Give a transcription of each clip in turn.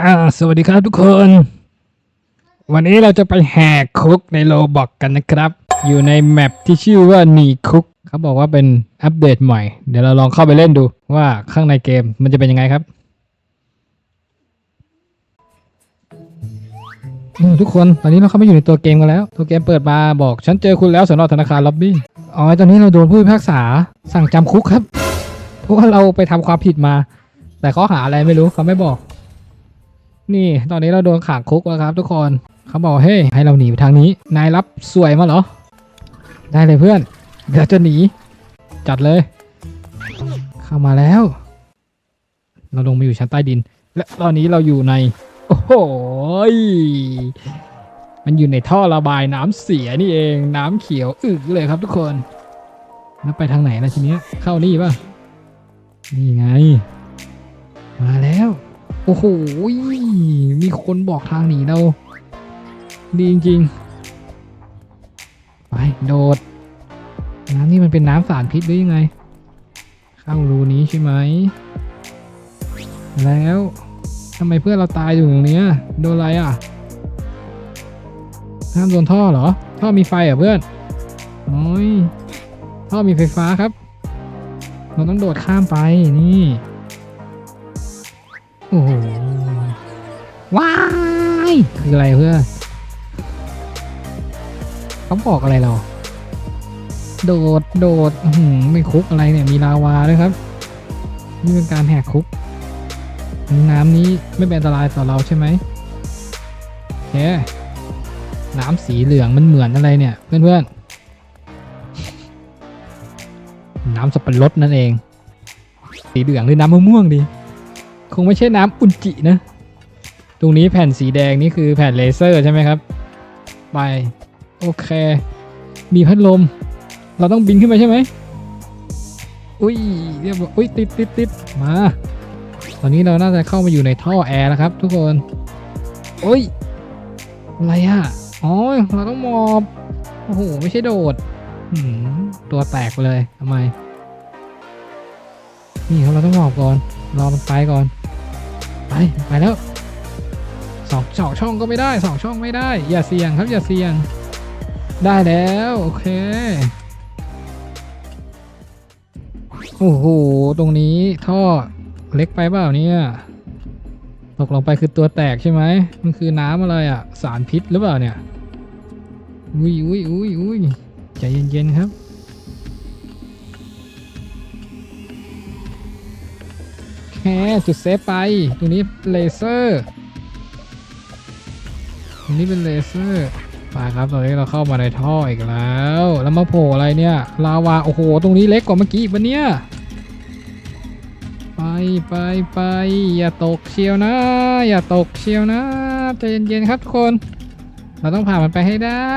อ่าสวัสดีครับทุกคน วันนี้เราจะไปแหกคุกในโลบอกกันนะครับ อยู่ในแมปที่ชื่อว่าหนีคุก เขาบอกว่าเป็นอัปเดตใหม่ เดี๋ยวเราลองเข้าไปเล่นดูว่าข้างในเกมมันจะเป็นยังไงครับอืมทุกคนตอนนี้เราเข้ามาอยู่ในตัวเกมกันแล้ว ตัวเกมเปิดมาบอกฉันเจอคุณแล้วสนอธนาคารล็อบบี้อ๋อตอนนี้เราโดนผู้พิพากษาสั่งจำคุกครับเพราะว่าเราไปทำความผิดมา แต่ข้อหาอะไรไม่รู้เขาไม่บอก นี่ตอนนี้เราโดนขังคุกแล้วครับ ทุกคนเขาบอกเฮ้ยให้เราหนีไปทางนี้ นายรับสวยมาเหรอ ได้เลยเพื่อน เดี๋ยวจะหนี จัดเลย เข้ามาแล้ว เราลงมาอยู่ชั้นใต้ดิน และตอนนี้เราอยู่ใน โอ้โหมันอยู่ในท่อระบายน้ำเสียนี่เองน้ำเขียวอึกเลยครับทุกคนแล้วไปทางไหนล่ะทีเนี้ยเข้านี่ป่ะนี่ไง มาแล้ว โอ้โห มีคนบอกทางหนีเรา ดีจริงๆ ไป โดด น้ำนี่มันเป็นน้ำสารพิษหรือยังไง เข้ารูนี้ใช่ไหม แล้วทำไมเพื่อนเราตายอยู่ตรงนี้โดนอะไรอะ ห้ามโดนท่อเหรอ ท่อมีไฟเหรอะเพื่อน โอ้ย ท่อมีไฟฟ้าครับ เราต้องโดดข้ามไปนี่ โอ้โหว้ายคืออะไรเพื่อเขาบอกอะไรเรา โดดโดดหือไม่คุกอะไรเนี่ยมีลาวาด้วยครับ นี่เป็นการแหกคุก น้ำนี้ไม่เป็นอันตรายต่อเราใช่ไหมโอเคน้ำสีเหลืองมันเหมือนอะไรเนี่ย เพื่อนๆ น้ำสับปะรดนั่นเอง สีเหลืองหรือน้ำมะม่วงดี คงไม่ใช่น้ำอุจจินะ ตรงนี้แผ่นสีแดงนี่คือแผ่นเลเซอร์ใช่ไหมครับ ไป โอเค มีพัดลม เราต้องบินขึ้นไปใช่ไหมอุ้ยเรียบร้อยอุ้ยติดติดติดมา ตอนนี้เราน่าจะเข้ามาอยู่ในท่อแอร์แล้วครับ ทุกคนอุ้ยอะไรอะอ๋อเราต้องหมอบโอ้โหไม่ใช่โดดตัวแตกไปเลยทำไม นี่เราต้องหมอบก่อน รอมันไปก่อน ไปไปแล้วสองสองช่องก็ไม่ได้สองช่องไม่ได้ อย่าเสี่ยงครับอย่าเสี่ยง ได้แล้ว โอเค โอ้โห ตรงนี้ท่อเล็กไปเปล่าเนี่ยตกลงไปคือตัวแตกใช่ไหมมันคือน้ำอะไรอะสารพิษหรือเปล่าเนี่ยอุ้ยอุ้ยอุ้ยอุ้ยใจเย็นๆครับ แค่จุดเซฟไป ตรงนี้เลเซอร์ ตรงนี้เป็นเลเซอร์ไปครับตอนนี้เราเข้ามาในท่ออีกแล้ว แล้วมาโผล่อะไรเนี่ย ลาวา โอ้โห ตรงนี้เล็กกว่าเมื่อกี้ปะเนี่ย ไปไปไป อย่าตกเชียวนะ อย่าตกเชียวนะใจเย็นๆครับทุกคน เราต้องผ่านมันไปให้ได้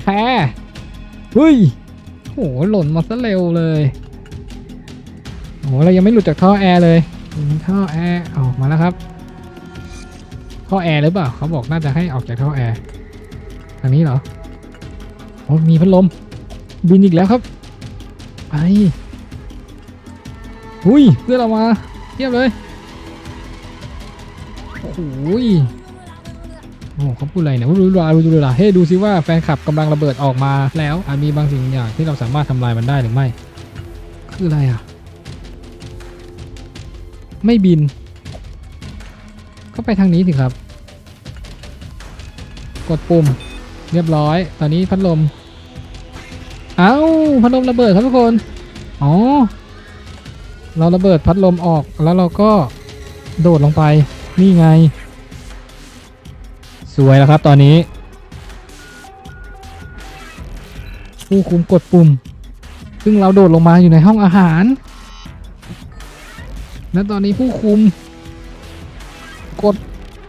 แคร์เฮ้ยโอ้โหหล่นมาซะเร็วเลย หเรายังไม่หลุดจากท่อแอร์เลยท่อแอร์ออกมาแล้วครับท่อแอร์หรือเปล่าเขาบอกน่าจะให้ออกจากท่อแอร์ทางนี้เหรอโอ้มีพัดลม บินอีกแล้วครับไปหุยเพื่อนเรามาเทียบเลยโอ้โหยโอ้เขาพูดอะไรเนี่ยรู้รารู้ราเฮ้ดูซิว่าแฟนคลับกำลังระเบิดออกมาแล้วอาจมีบางสิ่งอย่างที่เราสามารถทำลายมันได้หรือไม่ คืออะไรอะ ไม่บิน ก็ไปทางนี้สิครับ กดปุ่ม เรียบร้อย ตอนนี้พัดลม เอา้า พัดลมระเบิดครับทุกคน อ๋อ เราระเบิดพัดลมออกแล้วเราก็โดดลงไป นี่ไง สวยแล้วครับตอนนี้ ผู้คุมกดปุ่ม ซึ่งเราโดดลงมาอยู่ในห้องอาหาร และตอนนี้ผู้คุม กด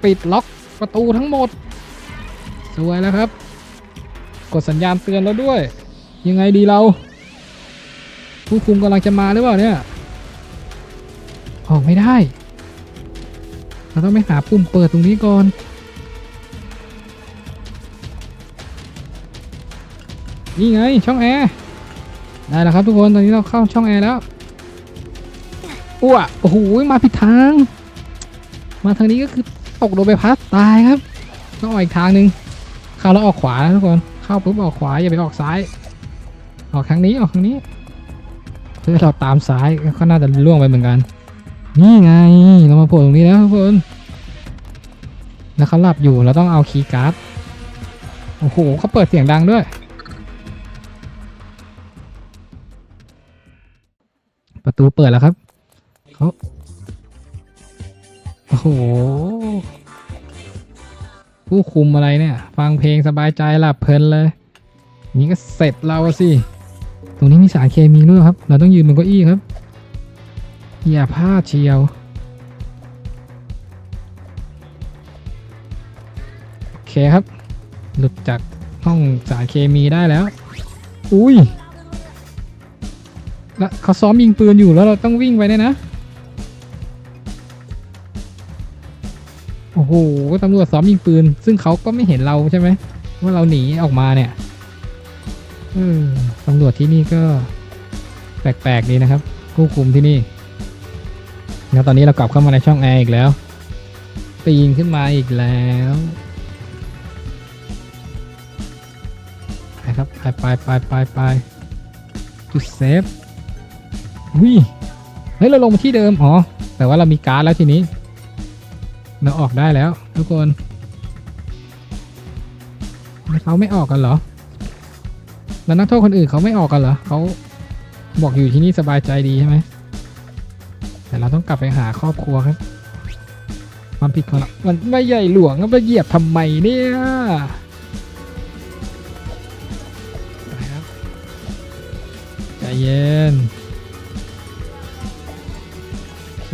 ปิดล็อกประตูทั้งหมด สวยแล้วครับ กดสัญญาณเตือนแล้วด้วย ยังไงดีเรา ผู้คุมกำลังจะมาหรือเปล่าเนี่ย ออกไม่ได้ เราต้องไปหาปุ่มเปิดตรงนี้ก่อนนี่ไงช่องแอร์ได้แล้วครับทุกคนตอนนี้เราเข้าช่องแอร์แล้ว อ้วโอ้โหมาผิดทาง มาทางนี้ก็คือตกโดนใบพัดตายครับต้องออกอีกทางหนึ่งเข้าแล้วออกขวาทุกคนเข้าปุ๊บออกขวาอย่าไปออกซ้าย ออกทางนี้ออกทางนี้เพื่อเราตามซ้ายก็น่าจะล่วงไปเหมือนกัน นี่ไงเรามาโผล่ตรงนี้แล้วทุกคนแล้วเขาหลับอยู่เราต้องเอาคีย์การ์ดโอ้โหเขาเปิดเสียงดังด้วย ประตูเปิดแล้วครับ โอ้โหผู้คุมอะไรเนี่ย ฟังเพลงสบายใจหลับเพลินเลย นี่ก็เสร็จเราสิ ตรงนี้มีสารเคมีด้วยครับ เราต้องยืนบนเก้าอี้ครับ อย่าพลาดเชียวโอเคครับ หลุดจากห้องสารเคมีได้แล้ว อุ้ยแล้วเขาซ้อมยิงปืนอยู่แล้วเราต้องวิ่งไปเนี่ยนะ หตำรวจซ้อมยิงปืน ซึ่งเขาก็ไม่เห็นเราใช่ไหมว่าเราหนีออกมาเนี่ยเออตำรวจที่นี่ก็ แปลกๆดีนะครับผู้คุมที่นี่แล้วตอนนี้เรากลับเข้ามาในช่องแอร์อีกแล้วปีนขึ้นมาอีกแล้วไปครับไปไปไปไปไปจุดเซฟวิเฮ้ยเราลงมาที่เดิมอ๋อแต่ว่าเรามีการ์ดแล้วทีนี้ เราออกได้แล้ว ทุกคนเขาไม่ออกกันเหรอ แล้วนักโทษคนอื่นเขาไม่ออกกันเหรอเขาบอกอยู่ที่นี่สบายใจดีใช่ไหม แต่เราต้องกลับไปหาครอบครัวครับ ความผิดของเรามันไม่ใหญ่หลวงก็มาเหยียบทำไมเนี่ยไปครับใจเย็นโอเค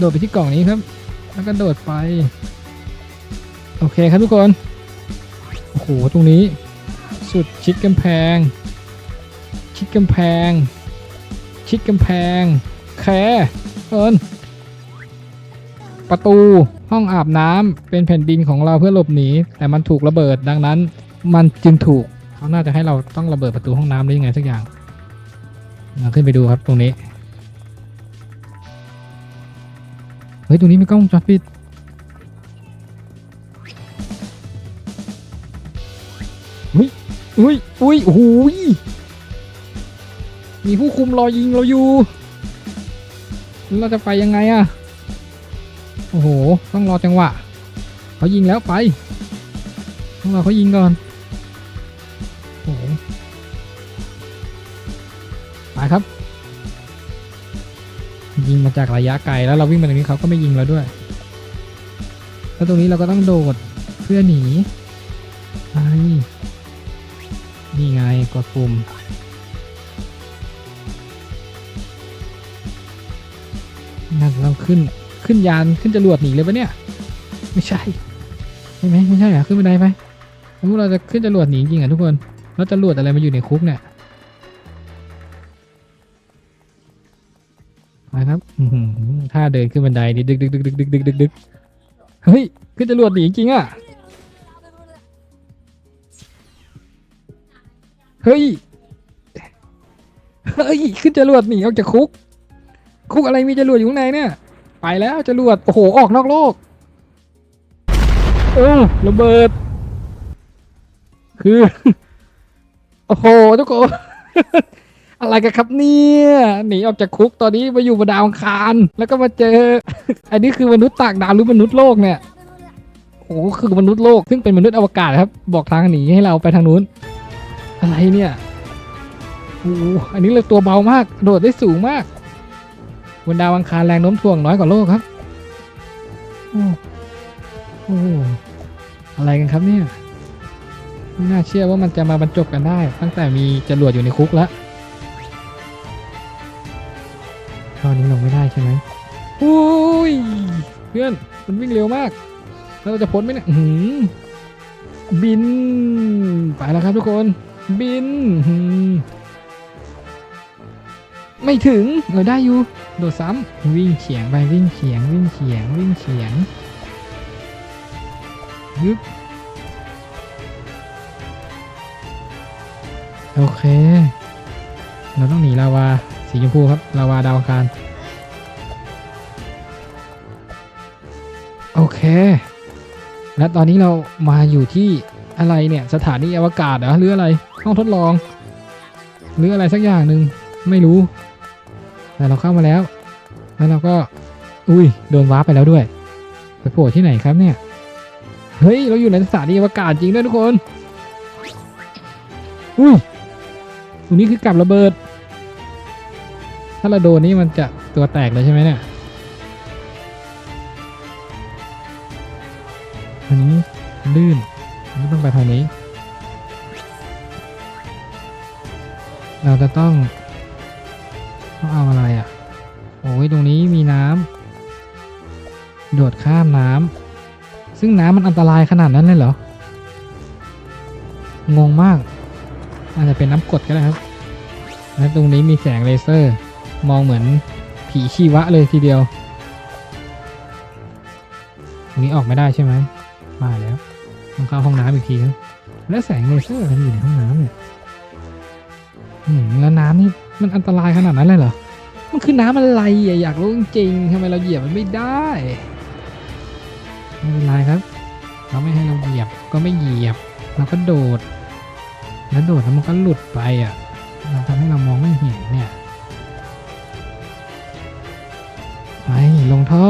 โดดไปที่กล่องนี้ครับ แล้วก็โดดไป โอเคครับทุกคน โอ้โห ตรงนี้ สุดชิดกำแพง ชิดกำแพง ชิดกำแพง แคร์เอินประตูห้องอาบน้ำเป็นแผ่นดินของเราเพื่อหลบหนี แต่มันถูกระเบิดดังนั้น มันจึงถูกเขาน่าจะให้เราต้องระเบิดประตูห้องน้ำหรือยังไงสักอย่างเราขึ้นไปดูครับตรงนี้ ฮ้ยตรงนี้มีกล้องวงจอปิดอุ้ยอุ้ยอุ้ยโอ้ยมีผู้คุมรอยิงเราอยู่ เราจะไปยังไงอะโอ้โห ต้องรอจังหวะ เขายิงแล้วไป ต้องรอเขายิงก่อน ยิงมาจากระยะไกลแล้วเราวิ่งมาตรงนี้เขาก็ไม่ยิงเราด้วย แล้วตรงนี้เราก็ต้องโดดเพื่อหนีไนี่ไงกดปุ่มนั่นเราขึ้นขึ้นยานขึ้นจรวดหนีเลยปะเนี่ย ไม่ใช่ใช่ไหมไม่ใช่เหรอขึ้นบันไดไปแล้วพวกเราจะขึ้นจรวดหนีจริงอะทุกคนแล้วจรวดอะไรมาอยู่ในคุกเนี่ย ไปครับถ้าเดินขึ้นบันไดนี่ดึกดึกดึกดึกดึกดึกดึกดึกเฮ้ย ขึ้นจรวดหนีจริงๆอะ เฮ้ย เฮ้ย ขึ้นจรวดหนีออกจากคุก คุกอะไรมีจรวดอยู่ข้างในเนี่ย ไปแล้วจรวด โอ้โห ออกนอกโลก โอ้ระเบิด คือ โอ้โหทุกคน อะไรกันครับเนี่ยหนีออกจากคุกตอนนี้มาอยู่บนดาวอังคาร แล้วก็มาเจอ อันนี้คือมนุษย์ต่างดาวหรือมนุษย์โลกเนี่ยโอ้โหคือมนุษย์โลกซึ่งเป็นมนุษย์อวกาศครับ บอกทางหนีให้เราไปทางนู้น อะไรเนี่ยโอ้อันนี้เลยตัวเบามากโดดได้สูงมากบนดาวอังคารแรงโน้มถ่วงน้อยกว่าโลกครับโอ้โอ้อะไรกันครับเนี่ยไม่น่าเชื่อว่ามันจะมาบรรจบกันได้ ตั้งแต่มีจรวดอยู่ในคุกแล้ว ตอนนี้ลงไม่ได้ใช่ไหมโอ้ยเพื่อนมันวิ่งเร็วมาก แล้วเราจะพ้นไหมเนี่ยหือบิน ไปแล้วครับทุกคน บิน ไม่ถึงเออได้อยู่ โดดซ้ำวิ่งเฉียงไปวิ่งเฉียง วิ่งเฉียง วิ่งเฉียงยึบโอเค เราต้องหนีลาวา สีชมพูครับลาวาดาวอังคารโอเค และตอนนี้เรามาอยู่ที่อะไรเนี่ย สถานีอวกาศเหรอหรืออะไรห้องทดลองหรืออะไรสักอย่างหนึ่งไม่รู้ แต่เราเข้ามาแล้ว แล้วเราก็ อุ้ยโดนวาร์ไปแล้วด้วย ไปโผล่ที่ไหนครับเนี่ย เฮ้ย เราอยู่ในสถานีอวกาศจริงด้วยทุกคน อุ้ยตรงนี้คือกับระเบิด ถ้าเราโดนนี่มันจะตัวแตกเลยใช่ไหมเนี่ย อันนี้ลื่นไม่ต้องไปทางนี้ เราจะต้องต้องเอาอะไรอะ โอ้ยตรงนี้มีน้ำโดดข้ามน้ำซึ่งน้ำมันอันตรายขนาดนั้นเลยเหรอ งงมาก อาจจะเป็นน้ำกดก็ได้ครับ และตรงนี้มีแสงเลเซอร์ มองเหมือนผีชีวะเลยทีเดียวตรงนี้ออกไม่ได้ใช่ไหมมาแล้วต้องเข้าห้องน้ำอีกทีครับแล้วแสงเลเซอร์อะไรอยู่ในห้องน้ำเนี่ยอืมแล้วน้ำนี่มันอันตรายขนาดนั้นเลยเหรอ มันคือน้ำอะไรอะอยากรู้จริงทำไมเราเหยียบมันไม่ได้ไม่เป็นไรครับเราไม่ให้เราเหยียบก็ไม่เหยียบเราก็โดด แล้วโดดแล้วมันก็หลุดไปอะเราทำให้เรามองไม่เห็นเนี่ย ไปลงท่อ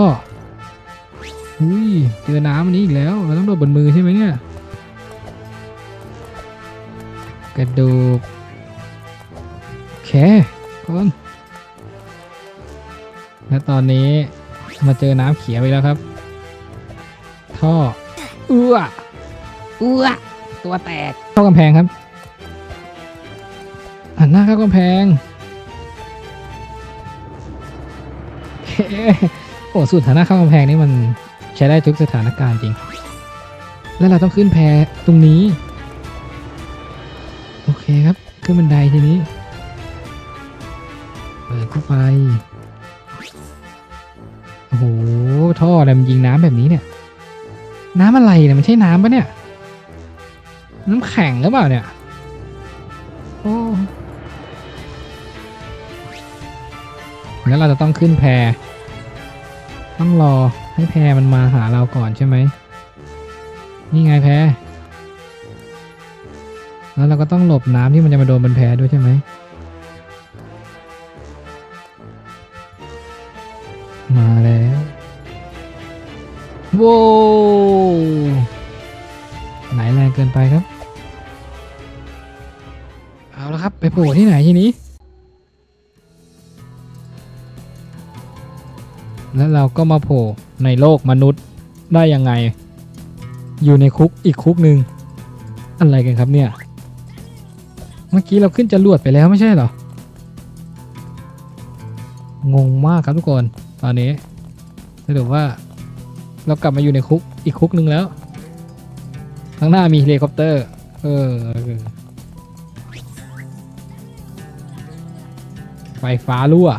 อุ้ย เจอน้ำอันนี้อีกแล้ว เราต้องโดดบนมือใช่ไหมเนี่ย กระดูกโอเคก่อนและตอนนี้มาเจอน้ำเขียวไปแล้วครับ ท่อเอื้อเอื้อตัวแตกเข้ากำแพงครับหันหน้าเข้ากำแพง โอ้สูตรหันหน้าเข้ากำแพงนี่มันใช้ได้ทุกสถานการณ์จริง แล้วเราต้องขึ้นแพตรงนี้ โอเคครับ ขึ้นบันไดทีนี้เปิดเข้าไป โอ้โห ท่ออะไรมันยิงน้ำแบบนี้เนี่ย น้ำอะไรเนี่ยมันใช่น้ำปะเนี่ย น้ำแข็งหรือเปล่าเนี่ย โอ้แล้วเราจะต้องขึ้นแพ ต้องรอให้แพมันมาหาเราก่อนใช่ไหม นี่ไงแพแล้วเราก็ต้องหลบน้ำที่มันจะมาโดนบนแพด้วยใช่ไหมมาแล้วโว้วไหนแรงเกินไปครับ เอาละครับ ไปโผล่ที่ไหนทีนี้ แล้วเราก็มาโผล่ในโลกมนุษย์ได้ยังไง อยู่ในคุกอีกคุกหนึ่งอะไรกันครับเนี่ย เมื่อกี้เราขึ้นจรวดไปแล้วไม่ใช่เหรอ งงมากครับทุกคน ตอนนี้สรุปว่า เรากลับมาอยู่ในคุกอีกคุกหนึ่งแล้ว ข้างหน้ามีเฮลิคอปเตอร์ เออเออไฟฟ้ารั่ว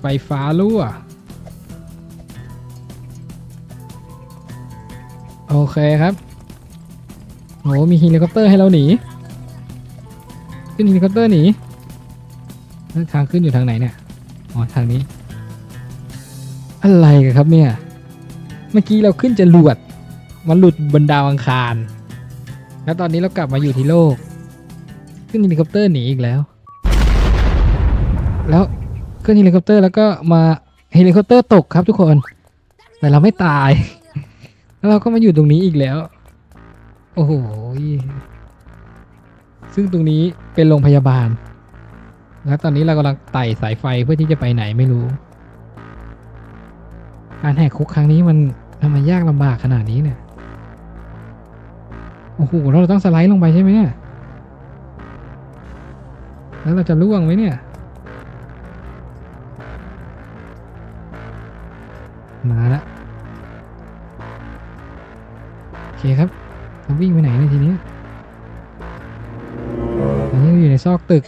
ไฟฟ้ารั่ว โอเคครับโหมีเฮลิคอปเตอร์ให้เราหนี ขึ้นเฮลิคอปเตอร์หนีทางขึ้นอยู่ทางไหนเนี่ย อ๋อ ทางนี้ อะไรกันครับเนี่ย เมื่อกี้เราขึ้นจะหลวดมันหลุดบนดาวอังคาร แล้วตอนนี้เรากลับมาอยู่ที่โลก ขึ้นเฮลิคอปเตอร์หนีอีกแล้ว แล้วขึ้นเฮลิคอปเตอร์แล้วก็มาเฮลิคอปเตอร์ตกครับทุกคน แต่เราไม่ตาย แล้วเราก็มาอยู่ตรงนี้อีกแล้ว โอ้โห ซึ่งตรงนี้เป็นโรงพยาบาล แล้วตอนนี้เรากำลังไต่สายไฟเพื่อที่จะไปไหนไม่รู้ การแหกคุกครั้งนี้มันทำไมยากลำบากขนาดนี้เนี่ย โอ้โห เราต้องสไลด์ลงไปใช่ไหมเนี่ย แล้วเราจะล่วงไหมเนี่ยมาละ โอเครับเราวิ่งไปไหนในทีนี้ตอนนี้อยู่ในซอกตึก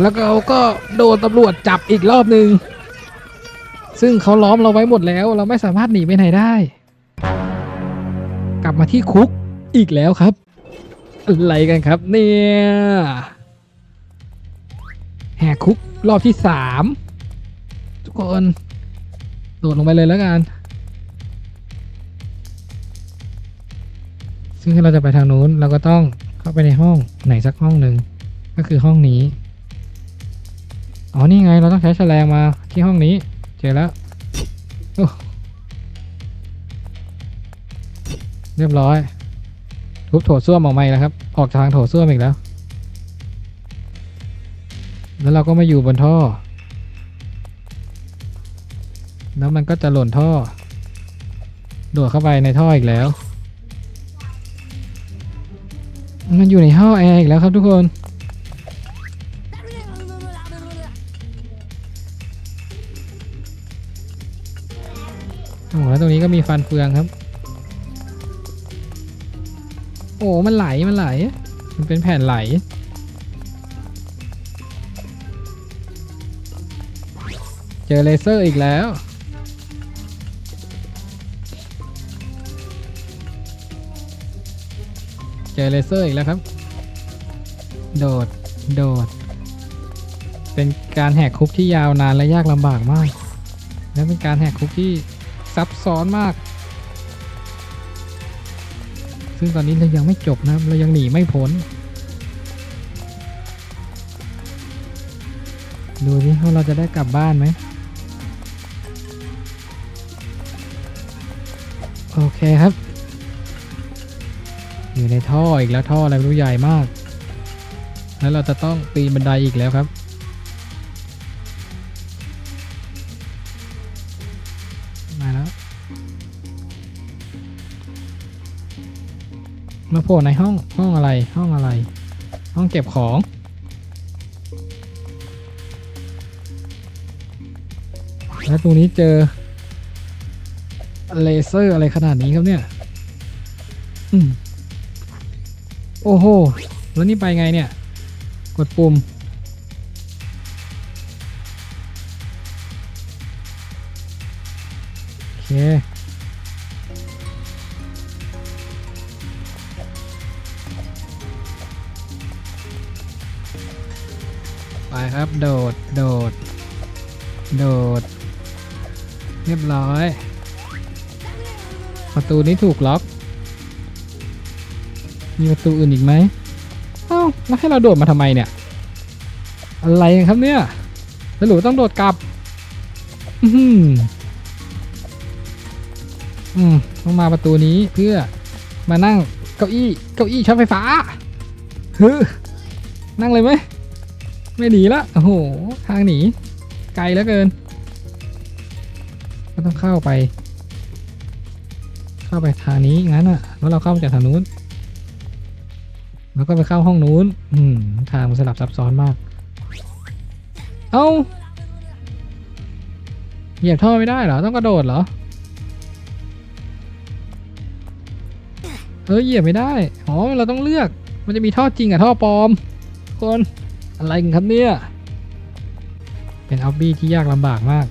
แล้วเราก็โดนตำรวจจับอีกรอบหนึ่งซึ่งเขาล้อมเราไว้หมดแล้ว เราไม่สามารถหนีไปไหนได้ กลับมาที่คุกอีกแล้วครับ อะไรกันครับเนี่ยแหกคุกรอบที่สามทุกคน โดดลงไปเลยแล้วกัน ซึ่งเราจะไปทางนู้นเราก็ต้องเข้าไปในห้องไหนสักห้องหนึ่งก็คือห้องนี้ อ๋อ นี่ไง เราต้องใช้แฉลงมาที่ห้องนี้ เจอแล้ว เรียบร้อย ทุบโถส้วมออกมาอีกแล้วครับ ออกทางโถส้วมอีกแล้ว แล้วเราก็มาอยู่บนท่อ แล้วมันก็จะหล่นท่อ โดดเข้าไปในท่ออีกแล้ว มันอยู่ในท่อแอร์อีกแล้วครับทุกคน โอ้แล้วตรงนี้ก็มีฟันเฟืองครับ โอ้ มันไหล มันไหล มันเป็นแผ่นไหล เจอเลเซอร์อีกแล้ว จอเลเซอร์อีกแล้วครับ โดด โดด เป็นการแหกคุกที่ยาวนานและยากลำบากมาก และเป็นการแหกคุกที่ซับซ้อนมาก ซึ่งตอนนี้เรายังไม่จบนะครับ เรายังหนีไม่พ้น ดูสิว่าเราจะได้กลับบ้านไหมโอเคครับ อยู่ในท่ออีกแล้วท่ออะไรไม่รู้ใหญ่มาก แล้วเราจะต้องปีนบันไดอีกแล้วครับ มาแล้ว มาโผล่ในห้องห้องอะไรห้องอะไร ห้องเก็บของแล้วตรงนี้เจอเลเซอร์อะไรขนาดนี้ครับเนี่ย อืม โอ้โห แล้วนี่ไปไงเนี่ย กดปุ่ม โอเค ไปครับ โดด โดด โดด เรียบร้อย ประตูนี้ถูกล็อก มีประตูอื่นอีกไหมเอ้าแล้วให้เราโดดมาทำไมเนี่ย อะไรครับเนี่ยแล้วหรือว่าต้องโดดกลับ อือหืออืมต้องมาประตูนี้เพื่อมานั่งเก้าอี้เก้าอี้ช็อตไฟฟ้าฮึนั่งเลยไหมไม่หนีละโอ้โหทางหนีไกลเหลือเกิน ก็ต้องเข้าไป เข้าไปทางนี้งั้นอะแล้วเราเข้ามาจากทางนู้น แล้วก็ไปเข้าห้องนู้น อืม ทางมันสลับซับซ้อนมาก เอ้า เหยียบท่อไม่ได้เหรอ ต้องกระโดดเหรอ เออเหยียบไม่ได้ อ๋อ เราต้องเลือก มันจะมีท่อจริงกับท่อปลอม คน อะไรกันครับเนี่ย เป็นออบบี้ที่ยากลำบากมาก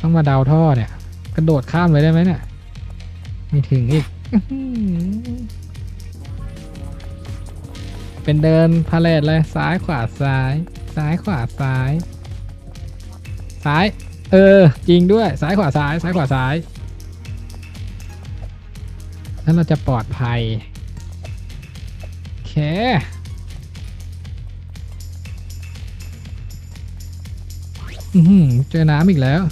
ต้องมาดาวท่อเนี่ย กระโดดข้ามเลยได้ไหมเนี่ย ไม่ถึงอีก เป็นเดินพาเลทเลยซ้ายขวาซ้าย ซ้ายขวาซ้าย ซ้าย เออ จริงด้วยซ้ายขวาซ้าย ซ้ายขวาซ้ายแล้วเราจะปลอดภัยโอเคอือหือเจอน้ำอีกแล้ว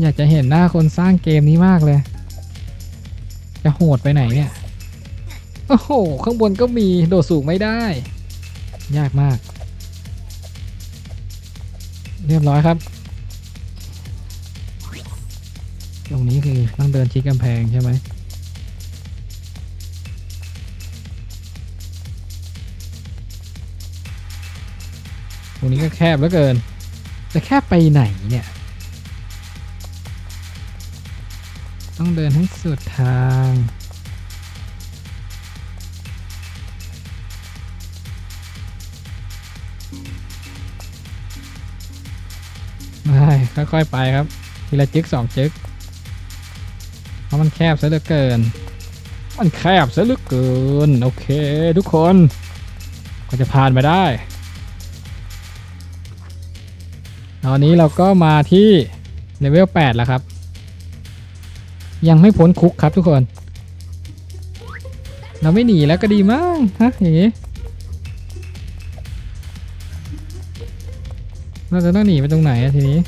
อยากจะเห็นหน้าคนสร้างเกมนี้มากเลย จะโหดไปไหนเนี่ย โอ้โห ข้างบนก็มีโดดสูงไม่ได้ ยากมาก เรียบร้อยครับ ตรงนี้คือต้องเดินชิดกำแพงใช่ไหมตรงนี้ก็แคบเหลือเกิน จะแคบไปไหนเนี่ย ต้องเดินให้สุดทาง ค่อยๆไปครับ ทีละจึกสองจึกเพราะมันแคบซะเหลือเกิน มันแคบซะเหลือเกิน โอเค ทุกคนก็จะผ่านมาได้ตอนนี้เราก็มาที่เลเวล8แล้วครับ ยังไม่พ้นคุกครับทุกคน เราไม่หนีแล้วก็ดีมากฮะอย่างงี้เราจะต้องหนีไปตรงไหนทีนี้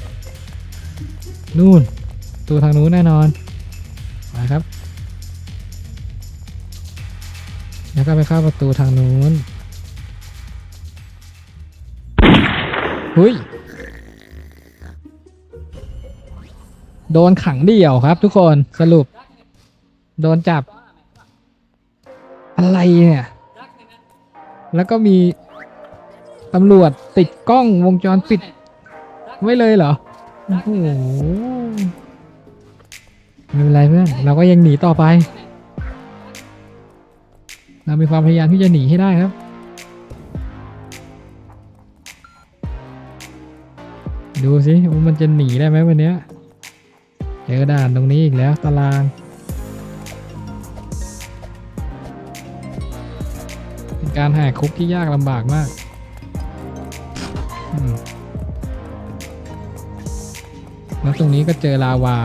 นู่น ตัวทางนู้นแน่นอนมาครับ แล้วก็ไปเข้าประตูทางนู้นหุยโดนขังเดี่ยวครับทุกคนสรุป โดนจับ อะไรเนี่ย แล้วก็มีตำรวจติดกล้องวงจรปิด ไว้เลยเหรอ โอ้โหไม่เป็นไรเพื่อน เราก็ยังหนีต่อไป เรามีความพยายามที่จะหนีให้ได้ครับ ดูสิว่ามันจะหนีได้ไหมวันนี้เจอด่านตรงนี้อีกแล้วตารางเป็นการแหกคุกที่ยากลำบากมาก แล้วตรงนี้ก็เจอลาวา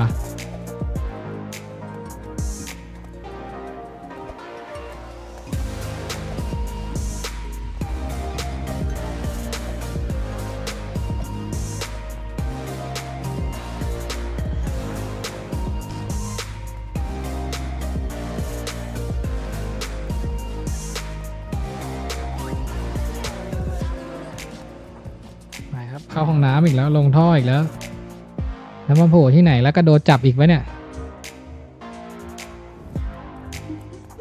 ไปครับ เข้าห้องน้ำอีกแล้วลงท่ออีกแล้ว แล้วมาโผล่ที่ไหนแล้วก็โดนจับอีกไว้เนี่ย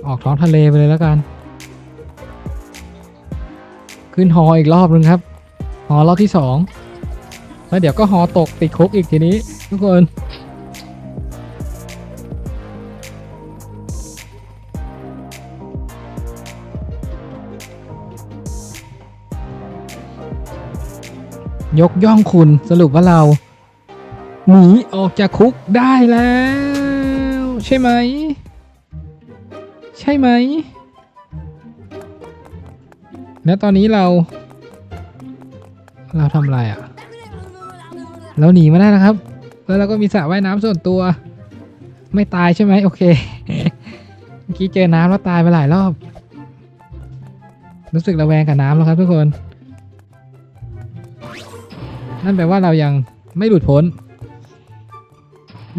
ออกท้องทะเลไปเลยแล้วกัน ขึ้นฮออีกรอบนึงครับฮอรอบที่สองแล้วเดี๋ยวก็ฮอตกติดคุกอีกทีนี้ ทุกคนยกย่องคุณสรุปว่าเรา หนีออกจากคุกได้แล้ว ใช่ไหม ใช่ไหม แล้วตอนนี้เรา เราทำอะไรอะ่ะ เราหนีมาได้แล้วครับ แล้วเราก็มีสระว่ายน้ำส่วนตัว ไม่ตายใช่ไหมโอเค เมื่อกี้เจอน้ำแล้วตายไปหลายรอบ รู้สึกระแวงกับน้ำแล้วครับทุกคน นั่นแปลว่าเรายังไม่หลุดพ้น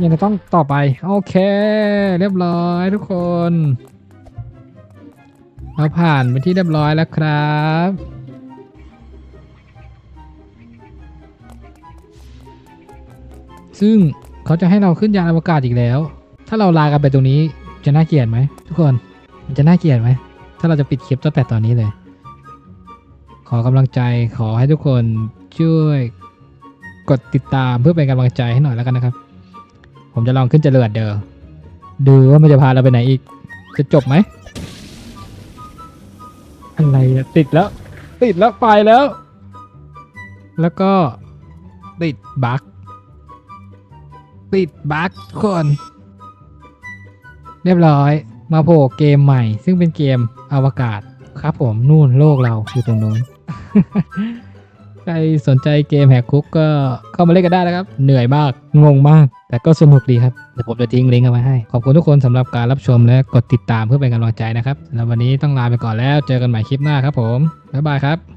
ยังจะต้องต่อไป โอเค เรียบร้อยทุกคน เราผ่านไปที่เรียบร้อยแล้วครับซึ่งเขาจะให้เราขึ้นยานอวกาศอีกแล้ว ถ้าเราลากันไปตรงนี้จะน่าเกลียดไหมทุกคน มันจะน่าเกลียดไหม ถ้าเราจะปิดคลิปตั้งแต่ตอนนี้เลย ขอกำลังใจขอให้ทุกคนช่วย กดติดตามเพื่อเป็นกำลังใจให้หน่อยแล้วกันนะครับ ผมจะลองขึ้นจรวดเดอดูว่ามันจะพาเราไปไหนอีก จะจบไหม อะไรอะติดแล้ว ติดแล้วไปแล้ว แล้วก็ติดบั๊กติดบั๊กทุกคน เรียบร้อย มาโผล่เกมใหม่ ซึ่งเป็นเกมอวกาศครับผมนู่นโลกเราอยู่ตรงนู้น ใครสนใจเกมแหกคุกก็เข้ามาเล่นกันได้นะครับ เหนื่อยมาก งงมาก แต่ก็สนุกดีครับ เดี๋ยวผมจะทิ้งลิงก์เอาไว้ให้ ขอบคุณทุกคนสำหรับการรับชมและกดติดตามเพื่อเป็นกำลังใจนะครับสำหรับวันนี้ต้องลาไปก่อนแล้ว เจอกันใหม่คลิปหน้าครับผม บ๊ายบายครับ